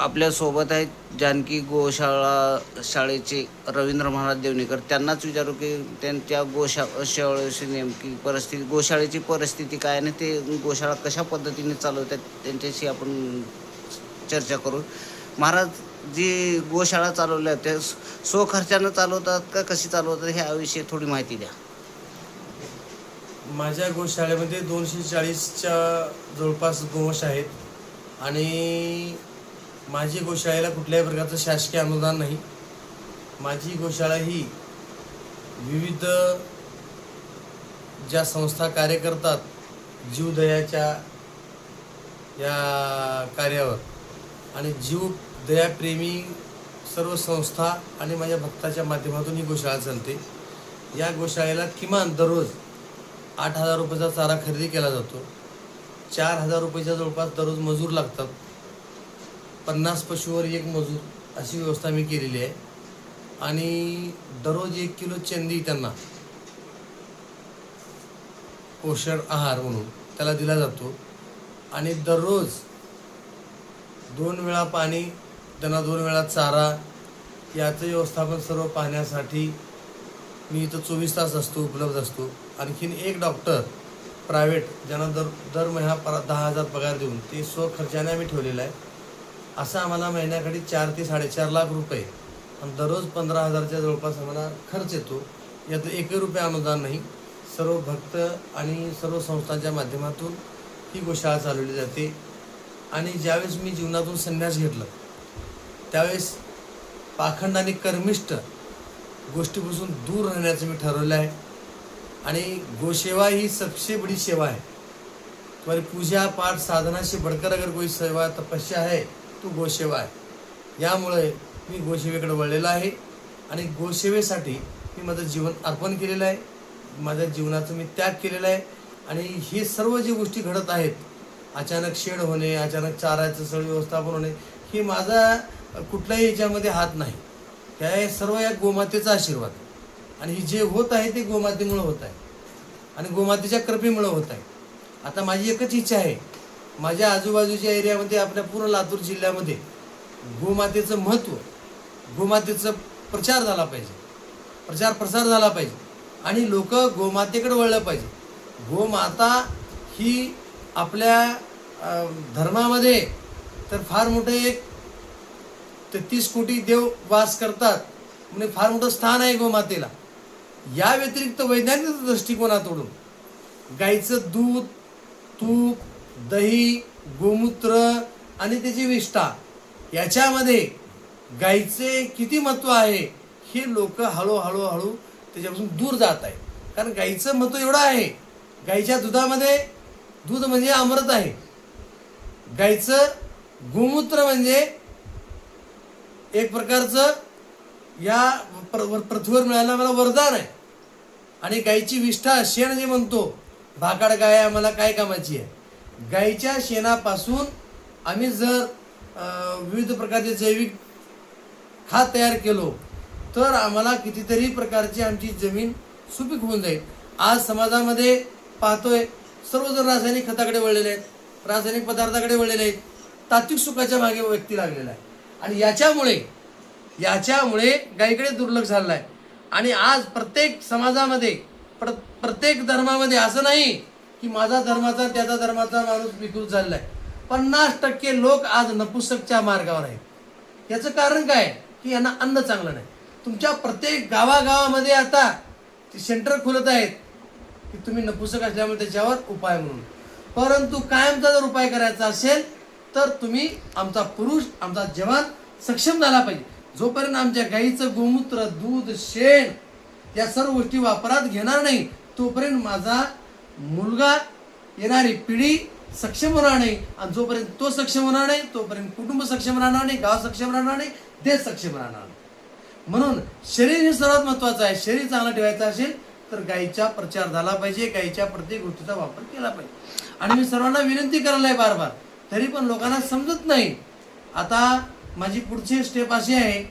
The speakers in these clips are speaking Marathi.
आपल्यासोबत आहेत जानकी गोशाळा शाळेचे रवींद्र महाराज देवणेकर. त्यांनाच विचारू की त्यांच्या गोशा शाळेची नेमकी परिस्थिती गोशाळेची परिस्थिती काय आणि ते गोशाळा कशा पद्धतीने चालवतात त्यांच्याशी आपण चर्चा करू. महाराज जी गोशाळा चालवल्या त्या स्वखर्चानं चालवतात का कशी चालवतात ह्याविषयी थोडी माहिती द्या. माझ्या गोशाळेमध्ये दोनशे चाळीसच्या जवळपास गोवंश आहेत आणि माझी गोशाळेला कुठल्याही प्रकारचं शासकीय अनुदान नाही. माझी गोशाळा ही विविध ज्या संस्था कार्य करतात जीवदयाच्या या कार्यावर आणि जीव दयाप्रेमी सर्व संस्था आणि माझ्या भक्ताच्या माध्यमातून ही गोशाळा चालते. या गोशाळेला किमान दररोज आठ हजार रुपयाचा चारा खरेदी केला जातो. चार हजार रुपयाच्या जवळपास दररोज मजूर लागतात. पन्नास पशुवर एक मजूर अशी व्यवस्था मी केलेली आहे. आणि दररोज एक किलो चंदी त्यांना. पोषण आहार म्हणून त्याला दिला जातो. आणि दररोज दोन वेळा पाणी त्यांना दोन वेळा चारा याचं व्यवस्थापन सर्व पाहण्यासाठी मी इथं चोवीस तास असतो उपलब्ध असतो. आणखीन एक डॉक्टर प्रायव्हेट ज्यांना दर दर महिना पर दहा हजार पगार देऊन ते स्वखर्चाने आम्ही ठेवलेलं आहे. असं आम्हाला महिन्याकडे चार ते साडेचार लाख रुपये. आणि दररोज पंधरा हजारच्या जवळपास आम्हाला खर्च येतो. यात एकही रुपये अनुदान नाही. सर्व भक्त आणि सर्व संस्थांच्या माध्यमातून ही गोशाळा चालवली जाते. आणि ज्यावेळेस मी जीवनातून संन्यास घेतलं त्यावेळेस पाखंड आणि कर्मिष्ठ गोष्टीपासून दूर राहण्याचं मी ठरवलं आहे. आणि गोसेवा ही सबसे बड़ी सेवा है तुम्हारी पूजा पाठ साधना से बढ़कर अगर कोई सेवा तपस्या है तो गोसेवा आहे यामुळे मी गोसेवेकडे वळलेलो आहे आणि गोसेवेसाठी मी माझं जीवन अर्पण केलेलं आहे. माझ्या जीवनाचं मी त्याग केलेला आहे आणि हे सर्व जे गोष्टी घडत आहेत अचानक शेड होणे अचानक चाराचं सगळं व्यवस्थापन होणे हे माझा कुठल्याही याच्यामध्ये हात नाही. त्या सर्व या गोमातेचा आशीर्वाद. आणि हे जे होत आहे ते गोमातेमुळं होत आहे. आणि गोमातेच्या कृपेमुळं होत आहे. आता माझी एकच इच्छा आहे माझ्या आजूबाजूच्या एरियामध्ये आपल्या पूर्ण लातूर जिल्ह्यामध्ये गोमातेचं महत्त्व गोमातेचं प्रचार झाला पाहिजे. प्रचार प्रसार झाला पाहिजे. आणि लोक गोमातेकडे वळलं पाहिजे. गोमाता ही आपल्या धर्मामध्ये तर फार मोठे एक तेहतीस कोटी देव वास करतात. म्हणजे फार मोठं स्थान आहे गोमातेला. या व्यतिरिक्त वैज्ञानिक दृष्टिकोनातून गाईचं दूध तूप दही गोमूत्र आणि त्याची विष्ठा याच्यामध्ये गाईचे किती महत्त्व आहे हे लोक हळूहळू हळू त्याच्यापासून दूर जात आहे कारण गाईचं महत्त्व एवढं आहे गाईच्या दुधामध्ये दूध म्हणजे अमृत आहे. गाईचं गोमूत्र म्हणजे एक प्रकारचं या प्र- पृथ्वीवर मिळायला मला वरदान आहे. आणि गाईची विष्ठा शेण जे म्हणतो भाकाड गाय आम्हाला काय कामाची आहे? गाईच्या शेणापासून आम्ही जर विविध प्रकारचे जैविक खात तयार केलो तर आम्हाला कितीतरी प्रकारची आमची जमीन सुपीक होऊन जाईल. आज समाजामध्ये पाहतोय सर्वजण रासायनिक खताकडे वळलेले आहेत रासायनिक पदार्थाकडे वळलेले आहेत तात्विक सुखाच्या मागे व्यक्ती लागलेला आहे. आणि याच्यामुळे याच्यामुळे गाईकडे दुर्लक्ष झालेलं आहे. आणि आज प्रत्येक समाजामध्ये प्र प्रत्येक धर्मामध्ये असं नाही की माझा धर्माचा त्याचा धर्माचा माणूस विकृत झालेला आहे. पन्नास टक्के लोक आज नपुसकच्या मार्गावर आहेत. याचं कारण काय? की यांना अन्न चांगलं नाही. तुमच्या प्रत्येक गावागावामध्ये आता ते सेंटर खुलत आहेत की तुम्ही नपुसक असल्यामुळे त्याच्यावर उपाय म्हणून. परंतु कायमचा जर उपाय करायचा असेल तर तुम्ही आमचा पुरुष आमचा जवान सक्षम झाला पाहिजे. जोपर्यंत आमच्या गाईचं गोमूत्र दूध शेण या सर्व गोष्टी वापरात घेणार नाही तोपर्यंत माझा मुलगा येणारी पिढी सक्षम होणार नाही. आणि जोपर्यंत तो सक्षम होणार नाही तोपर्यंत कुटुंब सक्षम राहणार नाही गाव सक्षम राहणार नाही देश सक्षम राहणार नाही. म्हणून शरीर हे सर्वात महत्वाचं आहे. शरीर चांगलं ठेवायचं असेल तर गाईचा प्रचार झाला पाहिजे. गाईच्या प्रत्येक गोष्टीचा वापर केला पाहिजे. आणि मी सर्वांना विनंती करायला आहे बार बार तरी पण लोकांना समजत नाही. आता माझी पुढची स्टेप अशी आहे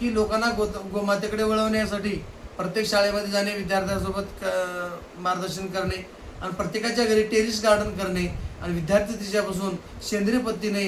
की लोकांना गो गोमातेकडे वळवण्यासाठी प्रत्येक शाळेमध्ये जाणे विद्यार्थ्यांसोबत क- मार्गदर्शन करणे आणि प्रत्येकाच्या घरी टेरिस गार्डन करणे आणि विद्यार्थी तिच्यापासून सेंद्रिय पद्धतीने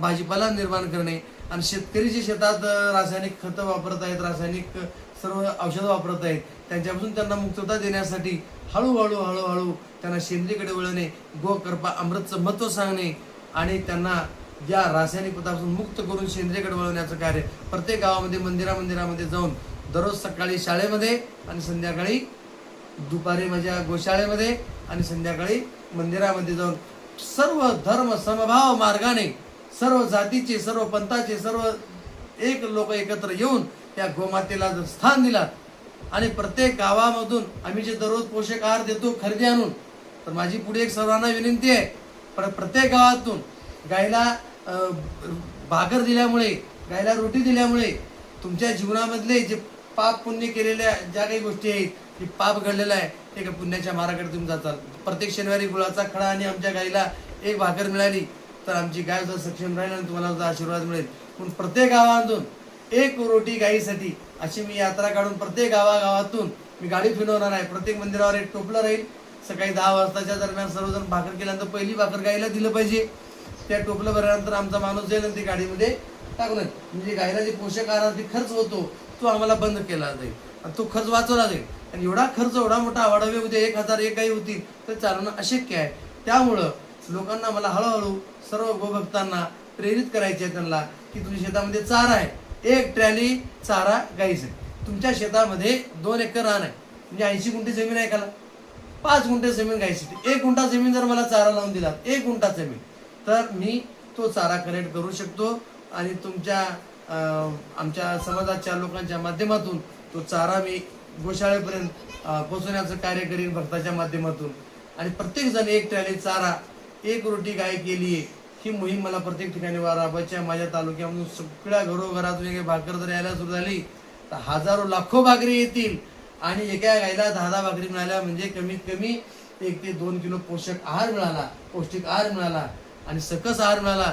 भाजीपाला निर्माण करणे आणि शेतकरी जे शेतात रासायनिक खतं वापरत आहेत रासायनिक सर्व औषधं वापरत आहेत त्यांच्यापासून त्यांना मुक्तता देण्यासाठी हळूहळू हळूहळू त्यांना सेंद्रियकडे वळणे गोकर्पा अमृतचं महत्त्व सांगणे आणि त्यांना या रासायनिक पदापासून मुक्त करून सेंद्रियकडे वळवण्याचं कार्य प्रत्येक गावामध्ये मंदिरा मंदिरामध्ये जाऊन दररोज सकाळी शाळेमध्ये आणि संध्याकाळी दुपारी माझ्या गोशाळेमध्ये आणि संध्याकाळी मंदिरामध्ये जाऊन सर्व धर्म समभाव मार्गाने सर्व जातीचे सर्व पंथाचे सर्व एक लोक एकत्र येऊन त्या गोमातेला जर स्थान दिला आणि प्रत्येक गावामधून आम्ही जे दररोज पोषक आहार देतो खरेदी आणून तर माझी पुढे एक सर्वांना विनंती आहे प्र- प्रत्येक गावातून गायला भाकर दिल्यामुळे गायला रोटी दिल्यामुळे तुमच्या जीवनामधले जे पाप पुण्य केलेल्या ज्या काही गोष्टी आहेत की पाप घडलेलं आहे ते एका पुण्याच्या मार्गाकडे तुम्ही जाचाल प्रत्येक शनिवारी गुळाचा खडा आणि आमच्या गाईला एक भाकर मिळाली तर आमची गाय सुद्धा सक्षम राहील आणि तुम्हाला सुद्धा आशीर्वाद मिळेल. पण प्रत्येक गावातून एक रोटी गाईसाठी अशी मी यात्रा काढून प्रत्येक गावागावातून मी गाडी फिरवणार आहे. प्रत्येक मंदिरावर एक टोपलं राहील. सकाळी दहा वाजताच्या दरम्यान सर्वजण भाकर केल्यानंतर पहिली भाकर गाईला दिलं पाहिजे. त्या टोपलं भरल्यानंतर आमचा माणूस जाईल आणि ती गाडीमध्ये टाकून म्हणजे गायला जे पोषक आहार खर्च होतो तो आम्हाला बंद केला जाईल. आणि तो खर्च वाचवला जाईल. आणि एवढा खर्च एवढा मोठा आवाडावे उद्या एक हजार एक काही होतील तर चालवणं अशक्य आहे. त्यामुळं लोकांना मला हळूहळू सर्व गोभक्तांना प्रेरित करायचे आहे त्यांना की तुमच्या शेतामध्ये चारा आहे. एक ट्रॅली चारा गाईसाठी तुमच्या शेतामध्ये दोन एकर रान आहे. म्हणजे ऐंशी गुंठे जमीन आहे का पाच गुंठे जमीन गायसाठी एक गुंठा जमीन जर मला चारा लावून दिला एक गुंठा जमीन तर मी तो चारा कलेक्ट करू शकतो. आणि तुमच्या आमच्या समाजाच्या लोकांच्या माध्यमातून तो चारा मी गोशाळेपर्यंत पोचवण्याचं कार्य करीन भक्ताच्या माध्यमातून. आणि प्रत्येक जण एक ट्रॅली चारा एक रोटी गाय केली ही मोहीम मला प्रत्येक ठिकाणी वा- माझ्या तालुक्यामधून सगळ्या घरोघरातून एक भाकर जर यायला सुरू झाली तर हजारो लाखो भाकरी येतील. आणि एका गायला दहा दहा भाकरी मिळाल्या म्हणजे कमीत कमी एक ते दोन किलो पोषक आहार मिळाला पौष्टिक आहार मिळाला. आणि सकस आहार मिळाला.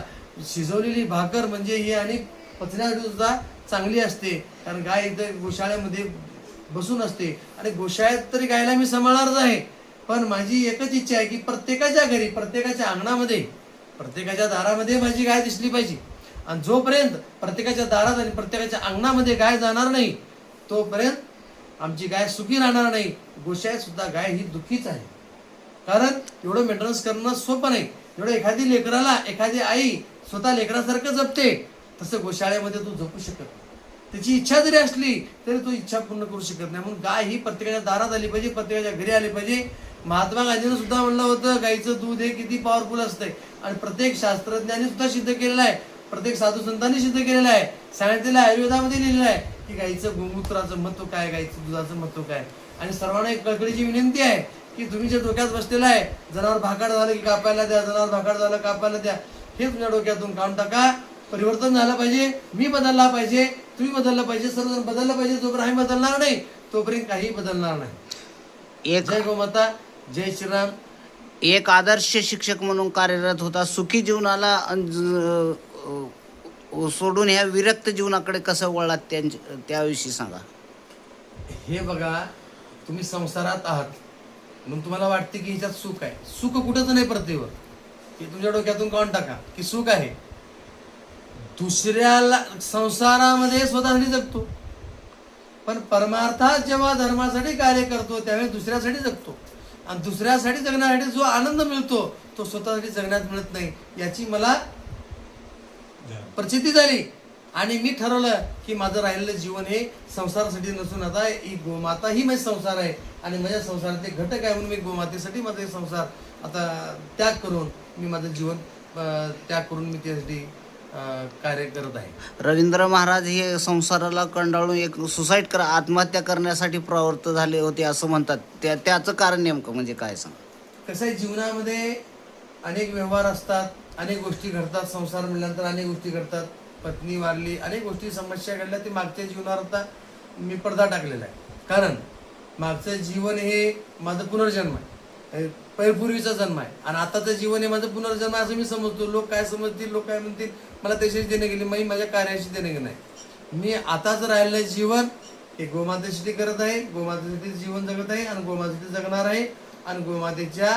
शिजवलेली भाकर म्हणजे ही आणि पचण्यासाठी सुद्धा चांगली असते. कारण गाय इथं गोशाळ्यामध्ये बसून असते. आणि गोशाळ्यात तरी गायला मी सांभाळणारच आहे. पण माझी एकच इच्छा आहे की प्रत्येकाच्या घरी प्रत्येकाच्या अंगणामध्ये प्रत्येकाच्या दारामध्ये माझी गाय दिसली पाहिजे. आणि जोपर्यंत प्रत्येकाच्या दारात आणि प्रत्येकाच्या अंगणामध्ये गाय जाणार नाही तोपर्यंत आमची गाय सुखी राहणार नाही. गोशाळेत सुद्धा गाय ही दुःखीच आहे. कारण एवढं मेंटेनन्स करणं सोपं नाही. एवढं एखादी लेकराला एखादी आई स्वतः लेकरासारखं जपते. तसं गोशाळेमध्ये तू जपू शकत नाही. त्याची इच्छा जरी असली तरी तो इच्छा पूर्ण करू शकत नाही. म्हणून गाय ही प्रत्येकाच्या दारात आली पाहिजे प्रत्येकाच्या घरी आली पाहिजे. महात्मा गांधीनं सुद्धा म्हणलं होतं गाईचं दूध हे किती पॉवरफुल असतंय. आणि प्रत्येक शास्त्रज्ञांनी सुद्धा सिद्ध केलेलं आहे. प्रत्येक साधू संतांनी सिद्ध केलेलं आहे. सांगितलेलं आहे आयुर्वेदामध्ये लिहिलेलं आहे की गाईचं गोमूत्राचं महत्त्व काय गाईचं दुधाचं महत्त्व काय आणि सर्वांना एक कळकळीची विनंती आहे की तुम्ही जे डोक्यात बसलेलं आहे जनावर भाकाड झालं की कापायला द्या जनावर भाकाड झालं कापायला द्या हे तुमच्या डोक्यातून काढून टाका. परिवर्तन झालं पाहिजे मी बदलला पाहिजे तुम्ही बदललं पाहिजे सर्वजण बदललं पाहिजे जोपर्यंत आम्ही बदलणार नाही तोपर्यंत काही बदलणार नाही. जय गोमाता जय श्रीराम. एक आदर्श शिक्षक म्हणून कार्यरत होता सुखी जीवनाला सोडून ह्या विरक्त जीवनाकडे कसं वळलात त्यांच्या त्याविषयी सांगा. हे बघा तुम्ही संसारात आहात. म्हणून तुम्हाला वाटते की ह्याच्यात सुख आहे. सुख कुठंच नाही प्रत्येवर की तुमच्या डोक्यातून काढून टाका की सुख आहे. दुसऱ्याला संसारामध्ये स्वतःसाठी जगतो. पण परमार्थात जेव्हा धर्मासाठी कार्य करतो त्यावेळी दुसऱ्यासाठी जगतो. आणि दुसऱ्यासाठी जगण्यासाठी जो आनंद मिळतो तो स्वतःसाठी जगण्यात मिळत नाही याची मला प्रचिती झाली. आणि मी ठरवलं की माझं राहिलेलं जीवन हे संसारासाठी नसून आता ही गोमाता ही माझी संसार आहे. आणि माझ्या संसारातले घटक आहे म्हणून मी गोमातेसाठी माझा संसार आता त्याग करून मी माझं जीवन त्याग करून मी त्यासाठी कार्य करत आहे. रवींद्र महाराज हे संसाराला कंडाळून एक सुसाईड कर आत्महत्या करण्यासाठी प्रवृत्त झाले होते असं म्हणतात. त्या त्याचं कारण नेमकं म्हणजे काय सांग? कसं आहे जीवनामध्ये अनेक व्यवहार असतात अनेक गोष्टी घडतात संसार मिळाल्यानंतर अनेक गोष्टी घडतात. पत्नी वारली अनेक गोष्टी समस्या घडल्या ते मागच्या जीवनावर आता मी पडदा टाकलेला आहे. कारण मागचं जीवन हे माझं पुनर्जन्म आहे. पहिपूर्वीचा जन्म आहे. आणि आताचं जीवन हे माझं पुनर्जन्म असं मी समजतो. लोक काय समजतील लोक काय म्हणतील मला त्याच्याशी देणे गेली मी माझ्या कार्याशी देणं गेलं नाही. मी आताच राहिलेलं जीवन हे गोमातेसाठी करत आहे. गोमातेसाठी जीवन जगत आहे आणि गोमातेसाठी जगणार आहे. आणि गोमातेच्या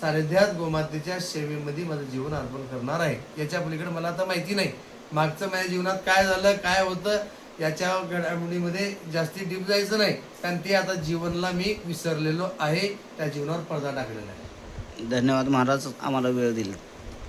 सानिध्यात गोमातेच्या सेवेमध्ये माझं जीवन अर्पण करणार आहे. याच्या पलीकडे मला आता माहिती नाही. मागचं माझ्या जीवनात काय झालं काय होतं याच्या घडामोडीमध्ये जास्ती डीप जायचं नाही. कारण ते आता जीवनला मी विसरलेलो आहे. त्या जीवनावर पडदा टाकलेला आहे. धन्यवाद महाराज आम्हाला वेळ दिला.